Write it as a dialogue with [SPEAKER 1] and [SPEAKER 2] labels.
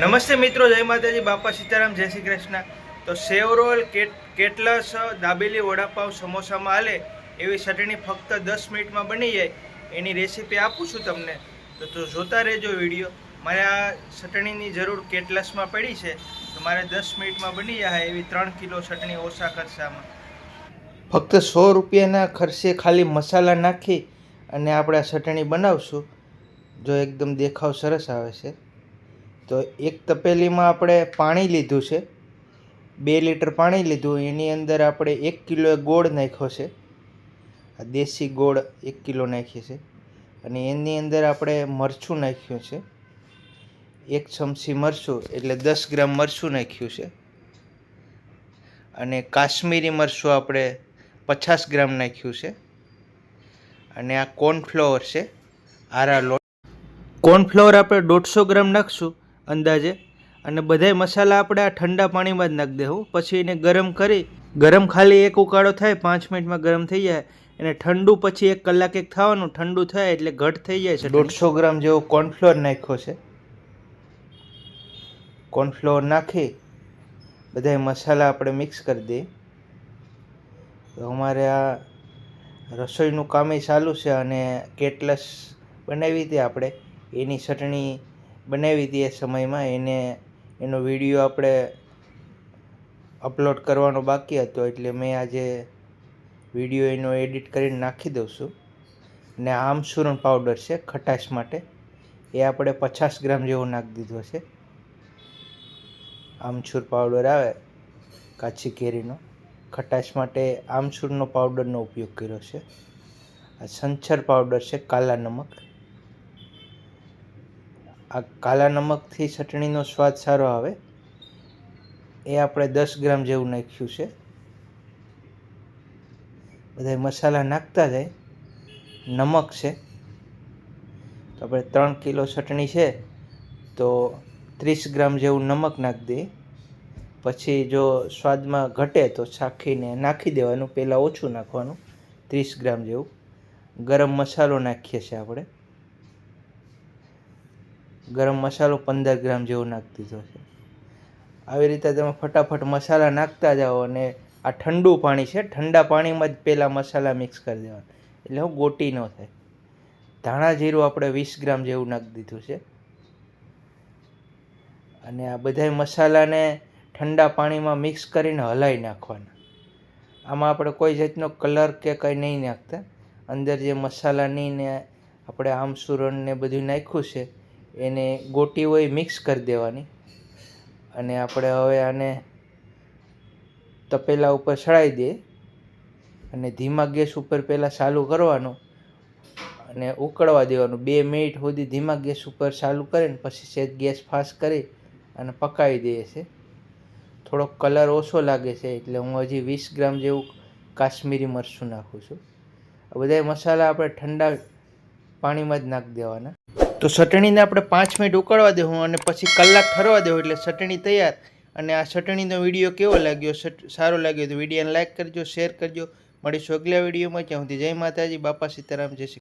[SPEAKER 1] નમસ્તે મિત્રો, જય માતાજી. બાપા સીતારામ, જય શ્રી કૃષ્ણ. તો સેવ રોલ કેટ, કેટલસ દાબેલી વડાપાવ સમોસામાં હાલે એવી ચટણી ફક્ત દસ મિનિટમાં બની જાય. એની રેસીપી આપું છું તમને. તો તો જોતા રહેજો વીડિયો. મારે આ ચટણીની જરૂર કેટલસમાં પડી છે? તો મારે દસ મિનિટમાં બની જાય એવી ત્રણ કિલો ચટણી ઓછા ખર્ચામાં. ફક્ત સો રૂપિયાના ખર્ચે ખાલી મસાલા નાખી અને આપણે આ ચટણી બનાવશું. જો એકદમ દેખાવ સરસ આવે છે. તો એક તપેલીમાં આપણે પાણી લીધું છે. બે લીટર પાણી લીધું, એની અંદર આપણે એક કિલો ગોળ નાખ્યો છે. આ દેશી ગોળ એક કિલો નાખીએ છે. અને એની અંદર આપણે મરચું નાખ્યું છે. એક ચમચી મરચું, એટલે દસ ગ્રામ મરચું નાખ્યું છે. અને કાશ્મીરી મરચું આપણે પચાસ ગ્રામ નાખ્યું છે. અને આ કોર્નફ્લોવર છે આરા લોટ. કોર્નફ્લોવર આપણે દોઢસો ગ્રામ નાખશું. અંદાજે. અને બધાય મસાલા આપણે આ ઠંડા પાણીમાં જ નાખી દેવું પછી એને ગરમ કરી, ગરમ ખાલી એક ઉકાળો થાય, પાંચ મિનિટમાં ગરમ થઈ જાય. અને ઠંડુ પછી એક કલાક એક થવાનું, ઠંડુ થાય એટલે ઘટ થઈ જાય છે દોઢસો ગ્રામ જેવો કોર્નફ્લોર નાખ્યો છે. કોર્નફ્લોર નાખી, બધાય મસાલા આપણે મિક્સ કરી દઈએ. તો અમારે આ રસોઈનું કામે ચાલુ છે અને કેટલસ બનાવી હતી આપણે. એની ચટણી બનાવી હતી એ સમયમાં, એને, એનો વીડિયો આપણે અપલોડ કરવાનો બાકી હતો, એટલે મેં આજે વીડિયો એનો એડિટ કરીને નાખી દઉં છું. ને આમસુરણ પાવડર છે, ખટાશ માટે. એ આપણે પચાસ ગ્રામ જેવો નાખી દીધો છે. આમચૂર પાવડર આવે, કાચી કેરીનો. ખટાશ માટે આમચૂરનો પાવડરનો ઉપયોગ કર્યો છે. આ સંચર પાવડર છે, કાલા નમક. આ કાલા નમકથી ચટણીનો સ્વાદ સારો આવે. એ આપણે દસ ગ્રામ જેવું નાખ્યું છે. બધા મસાલા નાખતા જાય. નમક છે. તો આપણે ત્રણ કિલો ચટણી છે. તો ત્રીસ ગ્રામ જેવું નમક નાખી દઈએ. પછી જો સ્વાદમાં ઘટે તો છાખીને નાખી દેવાનું. પહેલાં ઓછું નાખવાનું. ત્રીસ ગ્રામ જેવું. ગરમ મસાલો નાખીએ છીએ આપણે. ગરમ મસાલો પંદર ગ્રામ જેવો નાખી દીધો છે. આવી રીતે તમે ફટાફટ મસાલા નાખતા જાઓ અને આ ઠંડુ પાણી છે, ઠંડા પાણીમાં જ પહેલાં મસાલા મિક્સ કરી દેવાના. એટલે હું ગોટી ન થાય. ધાણા જીરું આપણે વીસ ગ્રામ જેવું નાખી દીધું છે. અને આ બધા મસાલાને ઠંડા પાણીમાં મિક્સ કરીને હલાવી નાખવાના. આમાં આપણે કોઈ જાતનો કલર કે કંઈ નહીં નાખતા. અંદર જે મસાલાની ને આપણે આમસૂરણ ને બધું નાખ્યું છે એને ગોટી હોય મિક્સ કરી દેવાની. અને આપણે હવે આને તપેલા ઉપર ચડાવી દઈએ. અને ધીમા ગેસ ઉપર પહેલાં ચાલુ કરવાનું અને ઉકળવા દેવાનું. બે મિનિટ સુધી ધીમા ગેસ ઉપર ચાલુ કરીને પછી સેજ ગેસ ફાસ્ટ કરી અને પકાવી દઈએ છે થોડોક કલર ઓછો લાગે છે એટલે હું હજી વીસ ગ્રામ જેવું કાશ્મીરી મરચું નાખું છું. આ બધા મસાલા આપણે ઠંડા પાણીમાં જ નાખી દેવાના. તો ચટણીને આપણે પાંચ મિનિટ ઉકળવા દેવું અને પછી કલાક ઠરવા દેવું એટલે ચટણી તૈયાર. અને આ ચટણીનો વીડિયો કેવો લાગ્યો? સારો લાગ્યો તો વિડીયોને લાઈક કરજો શેર કરજો. મળીશું અગલા વિડીયોમાં. જ્યાં સુધી જય માતાજી, બાપા સીતારામ, જય શ્રી